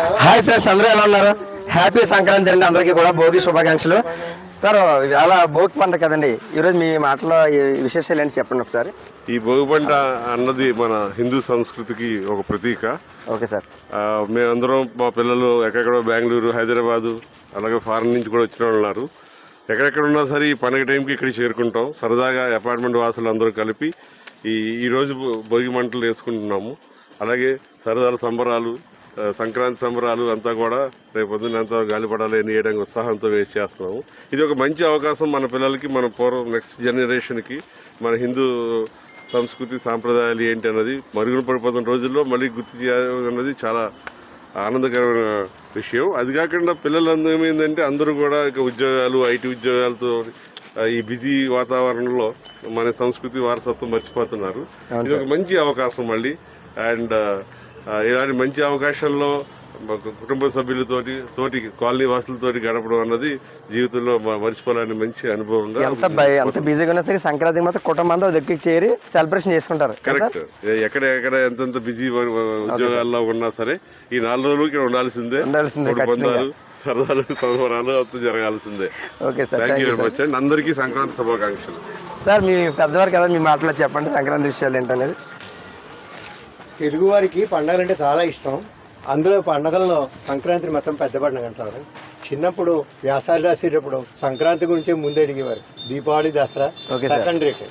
Hi friends అందరూ ఎలా ఉన్నారు? హ్యాపీ సంక్రాంతి అండి. అందరికీ కూడా భోగి శుభాకాంక్షలు. సార్ అలా భోగి పండుగ కదండి ఈరోజు మీ మాటలో ఈ విశేషాలు ఏంటి చెప్పండి ఒకసారి? ఈ భోగి పంట అన్నది మన హిందూ సంస్కృతికి ఒక ప్రతీక. ఓకే సార్ మేమందరం మా పిల్లలు ఎక్కడెక్కడో బెంగళూరు హైదరాబాదు అలాగే ఫారెన్ నుంచి కూడా వచ్చిన వాళ్ళు ఉన్నారు ఎక్కడెక్కడ ఉన్నా సరే ఈ పండుగ టైంకి ఇక్కడికి చేరుకుంటాం. సరదాగా అపార్ట్మెంట్ వాసులు అందరూ కలిపి ఈ ఈ రోజు భో- భోగి మంటలు వేసుకుంటున్నాము. అలాగే సరదాల సంబరాలు సంక్రాంతి సంబరాలు అంతా కూడా రేపు పొద్దున్న అంతా గాలిపడాలి అని వేయడానికి ఉత్సాహంతో వేసి చేస్తున్నాము. ఇది ఒక మంచి అవకాశం మన పిల్లలకి మన పూర్వం నెక్స్ట్ జనరేషన్కి మన హిందూ సంస్కృతి సాంప్రదాయాలు ఏంటి అన్నది మరుగున పడిపోతున్న రోజుల్లో మళ్ళీ గుర్తు చేయాలన్నది చాలా ఆనందకరమైన విషయం. అది కాకుండా పిల్లలందరూ ఏమైందంటే అందరూ కూడా ఇక ఉద్యోగాలు ఐటీ ఉద్యోగాలతో ఈ బిజీ వాతావరణంలో మన సంస్కృతి వారసత్వం మర్చిపోతున్నారు. ఇది ఒక మంచి అవకాశం మళ్ళీ. అండ్ ఇలాంటి మంచి అవకాశంలో కుటుంబ సభ్యులతోటి తోటి కాలనీ వాసులతోటి గడపడం అన్నది జీవితంలో మర్చిపోలేని మంచి అనుభవంగా ఎంత ఎంత బిజీగా ఉన్నా సరే సంక్రాంతి మాత్రం కుటుంబం అంతా దగ్గరికి చేరి సెలబ్రేషన్ చేసుకుంటారు? కరెక్ట్ ఎక్కడ ఎక్కడ ఎంతెంత బిజీ ఉద్యోగాల్లో ఉన్నా సరే ఈ నాలుగు రోజులు ఇక్కడ ఉండాల్సిందే. ఉండాల్సిందే సరదాలు సంబరాలు అంతా జరగాల్సిందే. Okay sir thank you very much అండి. అందరికీ సంక్రాంతి శుభాకాంక్షలు. సార్ మీ పెద్దవారు కదా మీ మాటలో చెప్పండి సంక్రాంతి విషయాలు ఏంటనేది. తెలుగువారికి పండగలు అంటే చాలా ఇష్టం. అందులో పండగల్లో సంక్రాంతి మొత్తం పెద్ద పండుగ అంటారు. చిన్నప్పుడు వ్యాసాలు రాసేటప్పుడు సంక్రాంతి గురించే ముందు అడిగేవారు. దీపావళి దసరా. సెకండ్ రేట్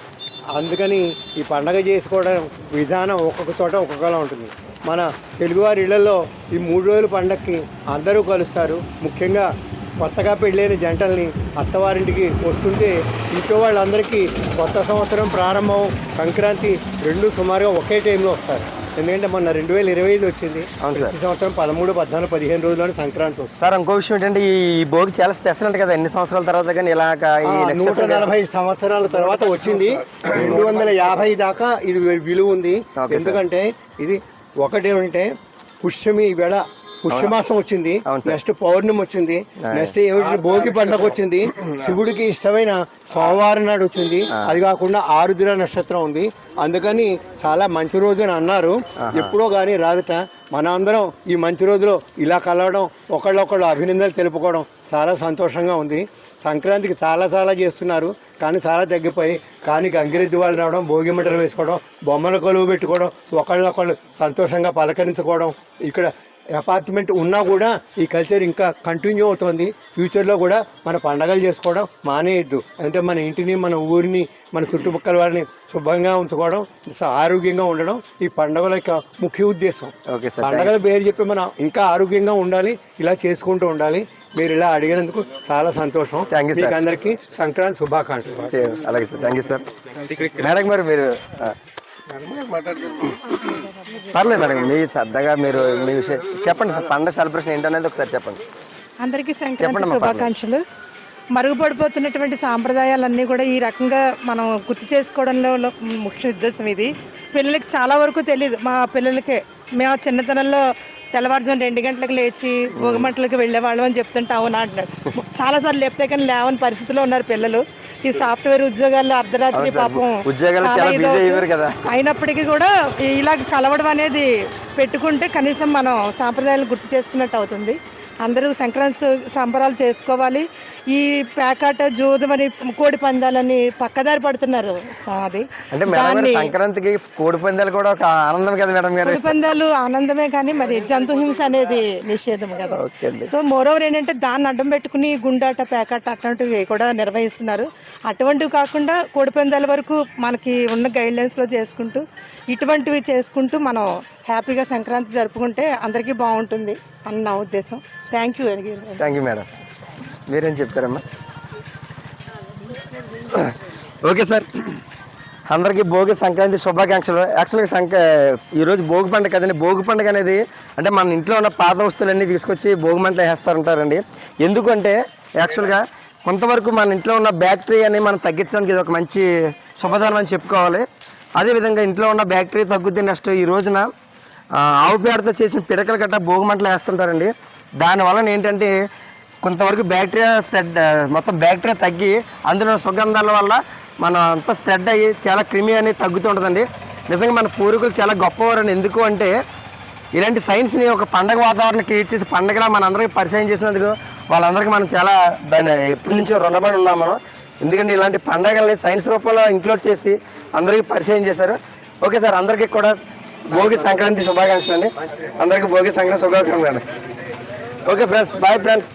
అందుకని ఈ పండగ చేసుకోవడం విధానం ఒక్కొక్క చోట ఒక్కొక్కలా ఉంటుంది. మన తెలుగువారి ఇళ్ళలో ఈ మూడు రోజుల పండగకి అందరూ కలుస్తారు. ముఖ్యంగా కొత్తగా పెళ్ళైన జంటల్ని అత్తవారింటికి వస్తుంటే ఇంట్లో వాళ్ళందరికీ కొత్త సంవత్సరం ప్రారంభం సంక్రాంతి రెండు సుమారుగా ఒకే టైంలో వస్తారు. ఎందుకంటే మొన్న రెండు వేల ఇరవై ఐదు వచ్చింది. ప్రతి సంవత్సరం పదమూడు పద్నాలుగు పదిహేను రోజుల్లోనే సంక్రాంతి వస్తుంది. సార్ ఇంకో విషయం ఏంటంటే ఈ భోగి చాలా స్పెషల్ అంట కదా ఎన్ని సంవత్సరాల తర్వాత కానీ ఇలాగ ఈ ఆ, నూట నలభై సంవత్సరాల తర్వాత వచ్చింది. రెండు వందల యాభై దాకా ఇది విలువ ఉంది. ఎందుకంటే ఇది ఒకటి అంటే పుష్యమి వేళ పుష్యమాసం వచ్చింది. నెక్స్ట్ పౌర్ణమి వచ్చింది నెక్స్ట్ ఏమిటి? భోగి పండగ వచ్చింది. శివుడికి ఇష్టమైన సోమవారం నాడు వచ్చింది. అది కాకుండా ఆరుద్ర నక్షత్రం ఉంది. అందుకని చాలా మంచి రోజు అని అన్నారు. ఎప్పుడో కానీ రాదుట. మన అందరం ఈ మంచి రోజులో ఇలా కలవడం ఒకళ్ళొకళ్ళు అభినందనలు తెలుపుకోవడం చాలా సంతోషంగా ఉంది. సంక్రాంతికి చాలా చాలా చేస్తున్నారు కానీ చాలా తగ్గిపోయి కానీ గంగిరెద్దు వాళ్ళు రావడం భోగి మంటలు వేసుకోవడం బొమ్మల కొలువు పెట్టుకోవడం ఒకళ్ళొకళ్ళు సంతోషంగా పలకరించుకోవడం ఇక్కడ అపార్ట్మెంట్ ఉన్నా కూడా ఈ కల్చర్ ఇంకా కంటిన్యూ అవుతుంది. ఫ్యూచర్లో కూడా మన పండగలు చేసుకోవడం మానేయద్దు. అంటే మన ఇంటిని మన ఊరిని మన చుట్టుపక్కల వాళ్ళని శుభ్రంగా ఉంచుకోవడం స- ఆరోగ్యంగా ఉండడం ఈ పండుగల యొక్క ముఖ్య ఉద్దేశం. Okay sir. పండగల పేరు చెప్పి మనం ఇంకా ఆరోగ్యంగా ఉండాలి ఇలా చేసుకుంటూ ఉండాలి. మీరు ఇలా అడిగినందుకు చాలా సంతోషం. Sir. మీకు అందరికీ సంక్రాంతి శుభాకాంక్షలు. అలాగే sir thank you sir madam మరి. పర్లేదు మేడం మీ సరదాగా మీరు మీ విషయం చెప్పండి సార్ పండుగ సెలబ్రేషన్ ఏంటనేది ఒకసారి చెప్పండి. అందరికీ సంక్రాంతి శుభాకాంక్షలు. మరుగుపడిపోతున్నటువంటి సాంప్రదాయాలన్నీ కూడా ఈ రకంగా మనం గుర్తు చేసుకోవడంలో ముఖ్య ఉద్దేశం ఇది. పిల్లలకి చాలా వరకు తెలియదు మా పిల్లలకే మేము చిన్నతనంలో తెల్లవారుజాము రెండు గంటలకు లేచి భోగిమంటలకు వెళ్ళేవాళ్ళం అని చెప్తుంటే అవునా అంటున్నాడు చాలాసార్లు లేపితే కానీ లేవని పరిస్థితిలో ఉన్నారు పిల్లలు ఈ సాఫ్ట్వేర్ ఉద్యోగాల్లో అర్ధరాత్రి. పాపం ఉద్యోగాలు. అయినప్పటికీ కూడా ఇలాగ కలవడం అనేది పెట్టుకుంటే కనీసం మనం సాంప్రదాయాలు గుర్తు చేసుకున్నట్టు అవుతుంది అందరూ సంక్రాంతి సంబరాలు చేసుకోవాలి. ఈ పేకాట జూదమని కోడి పందాలని పక్కదారి పడుతున్నారు. అది. అంటే మేడం గారు దాన్ని సంక్రాంతికి కోడి పందాలు కూడా ఒక ఆనందం కదా మేడం గారు. కోడి పందాలు ఆనందమే కానీ మరి జంతు హింస అనేది నిషేధం కదా. సో మోరోవర్ ఏంటంటే దాన్ని అడ్డం పెట్టుకుని గుండాట పేకాట అట్లాంటివి కూడా నిర్వహిస్తున్నారు. అటువంటివి కాకుండా కోడిపందాల వరకు మనకి ఉన్న గైడ్ లైన్స్లో చేసుకుంటూ ఇటువంటివి చేసుకుంటూ మనం హ్యాపీగా సంక్రాంతి జరుపుకుంటే అందరికీ బాగుంటుంది అని నా ఉద్దేశం thank you thank you madam మీరేం చెప్తారమ్మా? Okay sir. అందరికీ భోగి సంక్రాంతి శుభాకాంక్షలు. యాక్చువల్గా సంక ఈరోజు భోగి పండుగ కదండి. భోగి పండుగ అనేది అంటే మన ఇంట్లో ఉన్న పాత వస్తువులన్నీ తీసుకొచ్చి భోగి మంటలు వేస్తారంటారండి. ఎందుకంటే యాక్చువల్గా కొంతవరకు మన ఇంట్లో ఉన్న బ్యాక్టీరియా అని మనం తగ్గించడానికి ఇది ఒక మంచి శుభదానం అని చెప్పుకోవాలి. అదేవిధంగా ఇంట్లో ఉన్న బ్యాక్టీరియా తగ్గుద్ది నెక్స్ట్ ఈ రోజున ఆవు పేడతో చేసిన పిడకలు గట్ట భోగిమంటలు వేస్తుంటారండి. దానివలన ఏంటంటే కొంతవరకు బ్యాక్టీరియా స్ప్రెడ్ మొత్తం బ్యాక్టీరియా తగ్గి అందులో సుగంధాల వల్ల మనం అంతా స్ప్రెడ్ అయ్యి చాలా క్రిమి అనేది తగ్గుతుంటుందండి నిజంగా మన పూర్వీకులు చాలా గొప్పవారని ఎందుకు అంటే ఇలాంటి సైన్స్ని ఒక పండగ వాతావరణం క్రియేట్ చేసి పండగలా మనందరికీ పరిచయం చేసినందుకు వాళ్ళందరికీ మనం చాలా దాన్ని ఎప్పటి నుంచో రుణపడి ఉన్నాం మనం. ఎందుకంటే ఇలాంటి పండగల్ని సైన్స్ రూపంలో ఇంక్లూడ్ చేసి అందరికీ పరిచయం చేశారు. ఓకే సార్ అందరికీ కూడా భోగి సంక్రాంతి శుభాకాంక్షలు అండి. అందరికీ భోగి సంక్రాంతి శుభాకాంక్షలు ఓకే ఫ్రెండ్స్ బాయ్ ఫ్రెండ్స్.